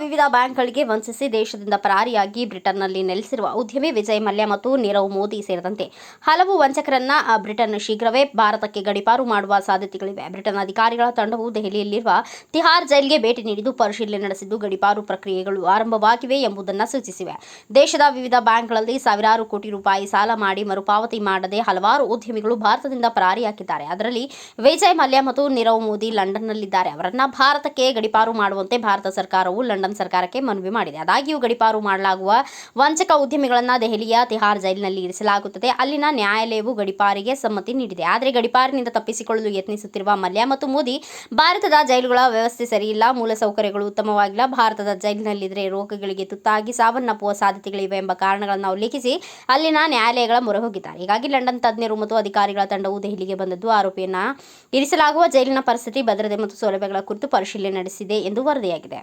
ವಿವಿಧ ಬ್ಯಾಂಕ್ಗಳಿಗೆ ವಂಚಿಸಿ ದೇಶದಿಂದ ಪರಾರಿಯಾಗಿ ಬ್ರಿಟನ್ನಲ್ಲಿ ನೆಲೆಸಿರುವ ಉದ್ಯಮಿ ವಿಜಯ್ ಮಲ್ಯ ಮತ್ತು ನೀರವ್ ಮೋದಿ ಸೇರಿದಂತೆ ಹಲವು ವಂಚಕರನ್ನ ಬ್ರಿಟನ್ ಶೀಘ್ರವೇ ಭಾರತಕ್ಕೆ ಗಡಿಪಾರು ಮಾಡುವ ಸಾಧ್ಯತೆಗಳಿವೆ. ಬ್ರಿಟನ್ ಅಧಿಕಾರಿಗಳ ತಂಡವು ದೆಹಲಿಯಲ್ಲಿರುವ ತಿಹಾರ್ ಜೈಲ್ಗೆ ಭೇಟಿ ನೀಡಿದ್ದು, ಪರಿಶೀಲನೆ ನಡೆಸಿದ್ದು ಗಡಿಪಾರು ಪ್ರಕ್ರಿಯೆಗಳು ಆರಂಭವಾಗಿವೆ ಎಂಬುದನ್ನು ಸೂಚಿಸಿವೆ. ದೇಶದ ವಿವಿಧ ಬ್ಯಾಂಕ್ಗಳಲ್ಲಿ ಸಾವಿರಾರು ಕೋಟಿ ರೂಪಾಯಿ ಸಾಲ ಮಾಡಿ ಮರುಪಾವತಿ ಮಾಡದೆ ಹಲವಾರು ಉದ್ಯಮಿಗಳು ಭಾರತದಿಂದ ಪರಾರಿಯಾಗಿದ್ದಾರೆ. ಅದರಲ್ಲಿ ವಿಜಯ್ ಮಲ್ಯ ಮತ್ತು ನೀರವ್ ಮೋದಿ ಲಂಡನ್ನಲ್ಲಿದ್ದಾರೆ. ಅವರನ್ನ ಭಾರತಕ್ಕೆ ಗಡಿಪಾರು ಮಾಡುವಂತೆ ಭಾರತ ಸರ್ಕಾರವು ಲಂಡನ್ ಸರ್ಕಾರಕ್ಕೆ ಮನವಿ ಮಾಡಿದೆ. ಆದಾಗ್ಯೂ ಗಡಿಪಾರು ಮಾಡಲಾಗುವ ವಂಚಕ ಉದ್ಯಮಿಗಳನ್ನು ದೆಹಲಿಯ ತಿಹಾರ್ ಜೈಲಿನಲ್ಲಿ ಇರಿಸಲಾಗುತ್ತದೆ. ಅಲ್ಲಿನ ನ್ಯಾಯಾಲಯವು ಗಡಿಪಾರಿಗೆ ಸಮ್ಮತಿ ನೀಡಿದೆ. ಆದರೆ ಗಡಿಪಾರಿನಿಂದ ತಪ್ಪಿಸಿಕೊಳ್ಳಲು ಯತ್ನಿಸುತ್ತಿರುವ ಮಲ್ಯ ಮತ್ತು ಮೋದಿ, ಭಾರತದ ಜೈಲುಗಳ ವ್ಯವಸ್ಥೆ ಸರಿಯಿಲ್ಲ, ಮೂಲಸೌಕರ್ಯಗಳು ಉತ್ತಮವಾಗಿಲ್ಲ, ಭಾರತದ ಜೈಲಿನಲ್ಲಿದ್ದರೆ ರೋಗಗಳಿಗೆ ತುತ್ತಾಗಿ ಸಾವನ್ನಪ್ಪುವ ಸಾಧ್ಯತೆಗಳಿವೆ ಎಂಬ ಕಾರಣಗಳನ್ನು ಉಲ್ಲೇಖಿಸಿ ಅಲ್ಲಿನ ನ್ಯಾಯಾಲಯಗಳ ಮೊರೆ ಹೋಗಿದ್ದಾರೆ. ಹೀಗಾಗಿ ಲಂಡನ್ ತಜ್ಞರು ಮತ್ತು ಅಧಿಕಾರಿಗಳ ತಂಡವು ದೆಹಲಿಗೆ ಬಂದದ್ದು ಆರೋಪಿಯನ್ನ ಇರಿಸಲಾಗುವ ಜೈಲಿನ ಪರಿಸ್ಥಿತಿ ಭದ್ರತೆ ಮತ್ತು ಸೌಲಭ್ಯಗಳ ಕುರಿತು ಪರಿಶೀಲನೆ ನಡೆಸಿದೆ ಎಂದು ವರದಿಯಾಗಿದೆ.